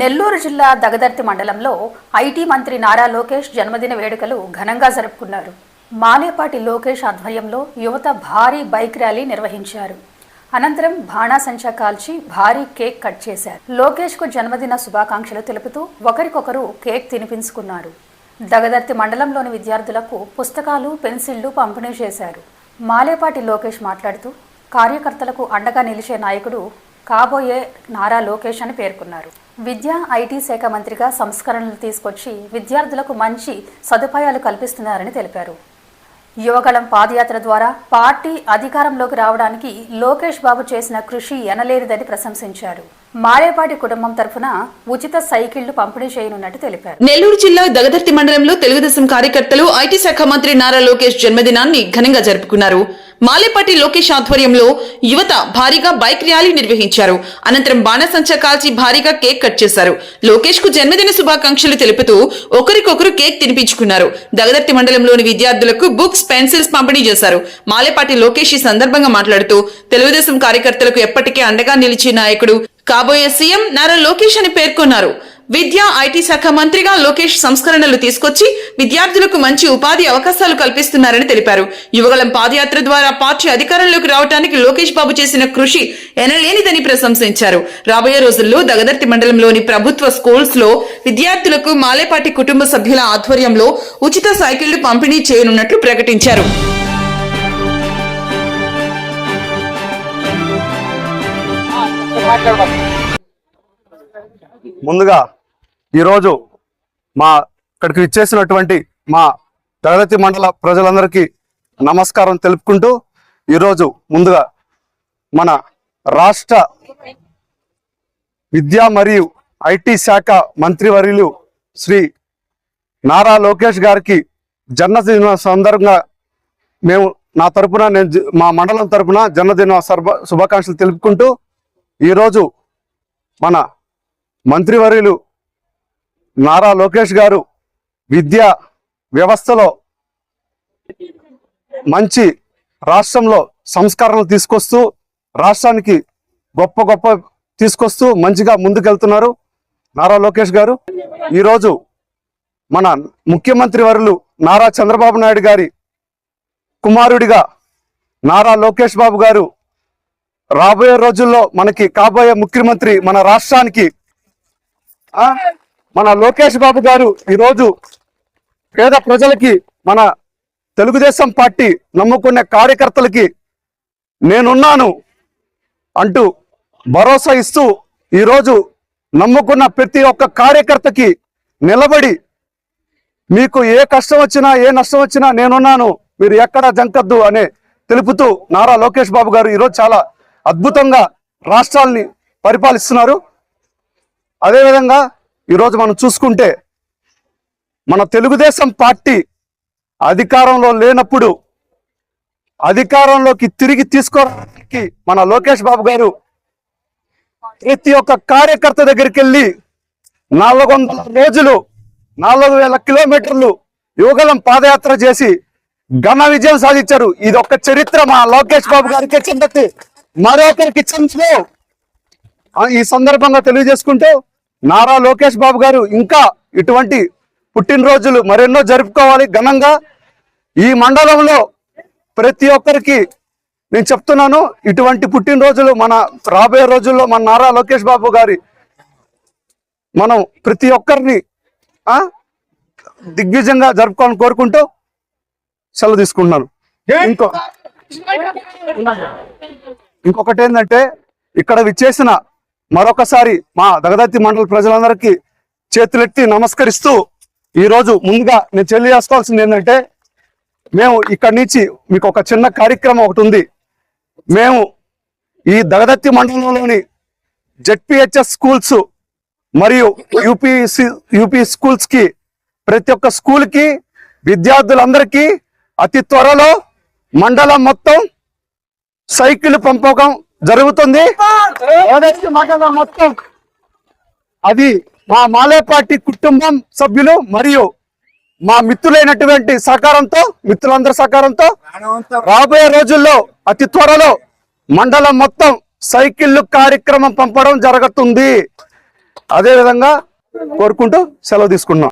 నెల్లూరు జిల్లా దగదర్తి మండలంలో ఐటీ మంత్రి నారా లోకేష్ జన్మదిన వేడుకలు ఘనంగా జరుపుకున్నారు. మానేపాటి లోకేష్ ఆధ్వర్యంలో యువత భారీ బైక్ ర్యాలీ నిర్వహించారు. అనంతరం బాణాసంచా కాల్చి భారీ కేక్ కట్ చేశారు. లోకేష్కు జన్మదిన శుభాకాంక్షలు తెలుపుతూ ఒకరికొకరు కేక్ తినిపించుకున్నారు. దగదర్తి మండలంలోని విద్యార్థులకు పుస్తకాలు పెన్సిళ్ళు పంపిణీ చేశారు. మాలేపాటి లోకేష్ మాట్లాడుతూ కార్యకర్తలకు అండగా నిలిచే నాయకుడు కాబోయే నారా లోకేష్ అని పేర్కొన్నారు. విద్యా ఐటీ శాఖ మంత్రిగా సంస్కరణలు తీసుకొచ్చి విద్యార్థులకు మంచి సదుపాయాలు కల్పిస్తున్నారని తెలిపారు. యువగళం పాదయాత్ర ద్వారా పార్టీ అధికారంలోకి రావడానికి లోకేష్ బాబు చేసిన కృషి ఎనలేనిదని ప్రశంసించారు. మారేపాటి కుటుంబం తరఫున ఉచిత సైకిళ్ళు పంపిణీ చేయనున్నట్టు తెలిపారు. నెల్లూరు జిల్లా దగదర్తి మండలంలో తెలుగుదేశం కార్యకర్తలు ఐటీ శాఖ మంత్రి నారా లోకేష్ జన్మదినాన్ని ఘనంగా జరుపుకున్నారు. మాలేపాటి లోకేష్ ఆధ్వర్యంలో యువత భారీగా బైక్ ర్యాలీ నిర్వహించారు. అనంతరం బాణసంచా కాల్చి భారీగా కేక్ కట్ చేశారు. లోకేష్కు జన్మదిన శుభాకాంక్షలు తెలుపుతూ ఒకరికొకరు కేక్ తినిపించుకున్నారు. దగదర్తి మండలంలోని విద్యార్థులకు బుక్స్ పెన్సిల్స్ పంపిణీ చేశారు. మాలేపాటి లోకేష్ ఈ సందర్భంగా మాట్లాడుతూ తెలుగుదేశం కార్యకర్తలకు ఎప్పటికీ అండగా నిలిచే నాయకుడు కాబోయే సీఎం నారా లోకేష్ అని పేర్కొన్నారు. విద్యా ఐటీ శాఖ మంత్రిగా లోకేష్ సంస్కరణలు తీసుకొచ్చి విద్యార్థులకు మంచి ఉపాధి అవకాశాలు కల్పిస్తున్నారని తెలిపారు. యువగలం పాదయాత్ర ద్వారా పార్టీ అధికారంలోకి రావడానికి లోకేష్ బాబు చేసిన కృషి ఎనలేనిదని ప్రశంసించారు. రాబోయే రోజుల్లో దగదర్తి మండలంలోని ప్రభుత్వ స్కూల్స్లో విద్యార్థులకు మాలేపాటి కుటుంబ సభ్యుల ఆధ్వర్యంలో ఉచిత సైకిళ్ళు పంపిణీ చేయనున్నట్లు ప్రకటించారు. ముందుగా ఈరోజు మా ఇక్కడికి ఇచ్చేసినటువంటి మా తరగతి మండల ప్రజలందరికీ నమస్కారం తెలుపుకుంటూ ఈరోజు ముందుగా మన రాష్ట్ర విద్యా మరియు ఐటీ శాఖ మంత్రివర్యులు శ్రీ నారా లోకేష్ గారికి జన్మదిన సందర్భంగా మేము నా తరపున నేను మా మండలం తరపున జన్మదిన సర్భ- శుభాకాంక్షలు తెలుపుకుంటూ ఈరోజు మన మంత్రివర్యులు నారా లోకేష్ గారు విద్యా వ్యవస్థలో మంచి రాష్ట్రంలో సంస్కరణలు తీసుకొస్తూ రాష్ట్రానికి గొప్ప గొప్ప తీసుకొస్తూ మంచిగా ముందుకెళ్తున్నారు నారా లోకేష్ గారు. ఈరోజు మన ముఖ్యమంత్రి వరులు నారా చంద్రబాబు నాయుడు గారి కుమారుడిగా నారా లోకేష్ బాబు గారు రాబోయే రోజుల్లో మనకి కాబోయే ముఖ్యమంత్రి మన రాష్ట్రానికి ఆ, మన లోకేష్ బాబు గారు ఈరోజు పేద ప్రజలకి మన తెలుగుదేశం పార్టీ నమ్ముకునే కార్యకర్తలకి నేనున్నాను అంటూ భరోసా ఇస్తూ ఈరోజు నమ్ముకున్న ప్రతి ఒక్క కార్యకర్తకి నిలబడి మీకు ఏ కష్టం వచ్చినా ఏ నష్టం వచ్చినా నేనున్నాను మీరు ఎక్కడ జంకద్దు అనే తెలుపుతూ నారా లోకేష్ బాబు గారు ఈరోజు చాలా అద్భుతంగా రాష్ట్రాల్ని పరిపాలిస్తున్నారు. అదేవిధంగా ఈరోజు మనం చూసుకుంటే మన తెలుగుదేశం పార్టీ అధికారంలో లేనప్పుడు అధికారంలోకి తిరిగి తీసుకోవడానికి మన లోకేష్ బాబు గారు ప్రతి ఒక్క కార్యకర్త దగ్గరికి వెళ్ళి నాలుగు వందల రోజులు నాలుగు వేల కిలోమీటర్లు యువగలం పాదయాత్ర చేసి ఘన విజయం సాధించారు. ఇది ఒక చరిత్ర మా లోకేష్ బాబు గారికి చెందతి మరొకరికి చెందదు ఈ సందర్భంగా తెలియజేసుకుంటూ నారా లోకేష్ బాబు గారు ఇంకా ఇటువంటి పుట్టినరోజులు మరెన్నో జరుపుకోవాలి ఘనంగా. ఈ మండలంలో ప్రతి ఒక్కరికి నేను చెప్తున్నాను ఇటువంటి పుట్టినరోజులు మన రాబోయే రోజుల్లో మన నారా లోకేష్ బాబు గారి మనం ప్రతి ఒక్కరిని ఆ, దిగ్విజయంగా జరుపుకోవాలని కోరుకుంటూ సెలవు తీసుకుంటున్నాను. ఇంకో ఇంకొకటి ఏంటంటే ఇక్కడ విచ్చేసిన మరొకసారి మా దగదత్తి మండల ప్రజలందరికీ చేతులెత్తి నమస్కరిస్తూ ఈరోజు ముందుగా నేను తెలియజేసుకోవాల్సింది ఏంటంటే మేము ఇక్కడి నుంచి మీకు ఒక చిన్న కార్యక్రమం ఒకటి ఉంది. మేము ఈ దగదత్తి మండలంలోని జెడ్పిహెచ్ఎస్ స్కూల్స్ మరియు యూపీసీ యూపీ స్కూల్స్కి ప్రతి ఒక్క స్కూల్కి విద్యార్థులందరికీ అతి త్వరలో మండలం మొత్తం సైకిల్ పంపకం జరుగుతుంది. ఏదైతే మండలం మొత్తం. అది మా మాలేపాటి కుటుంబం సభ్యులు మరియు మా మిత్రులైనటువంటి సహకారంతో మిత్రులందరి సహకారంతో రాబోయే రోజుల్లో అతి త్వరలో మండలం మొత్తం సైకిళ్ళు కార్యక్రమం పంపడం జరుగుతుంది. అదే విధంగా కోరుకుంటూ సెలవు తీసుకున్నాం.